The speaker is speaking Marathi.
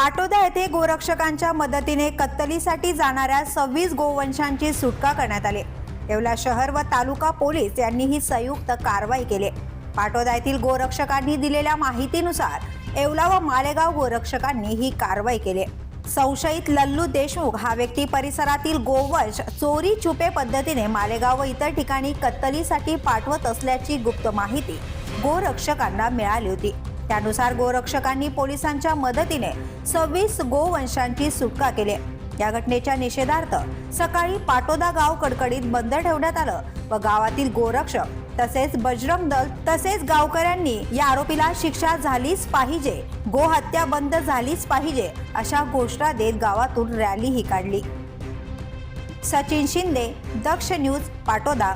पाटोदा येथे गोरक्षकांच्या मदतीने कत्तलीसाठी जाणाऱ्या सव्वीस गोवंशांची सुटका करण्यात आली. येवला शहर व तालुका पोलीस यांनी ही संयुक्त कारवाई केली. पाटोदा येथील गोरक्षकांनी दिलेल्या माहितीनुसार येवला व मालेगाव गोरक्षकांनी ही कारवाई केली. संशयित लल्लू देशमुख हा व्यक्ती परिसरातील गोवंश चोरी छुपे पद्धतीने मालेगाव व इतर ठिकाणी कत्तलीसाठी पाठवत असल्याची गुप्त माहिती गोरक्षकांना मिळाली होती. त्यानुसार गोरक्षकांनी पोलिसांच्या मदतीने सव्वीस गोवंशांची सुटका केली. या घटनेच्या निषेधार्थ सकाळी पाटोदा गाव कडकडीत बंद ठेवण्यात आलं व गावातील गोरक्षक तसेच बजरंग दल तसेच गावकऱ्यांनी या आरोपीला शिक्षा झालीच पाहिजे गोहत्या बंद झालीच पाहिजे अशा घोषणा देत गावातून रॅलीही काढली. सचिन शिंदे दक्ष न्यूज पाटोदा.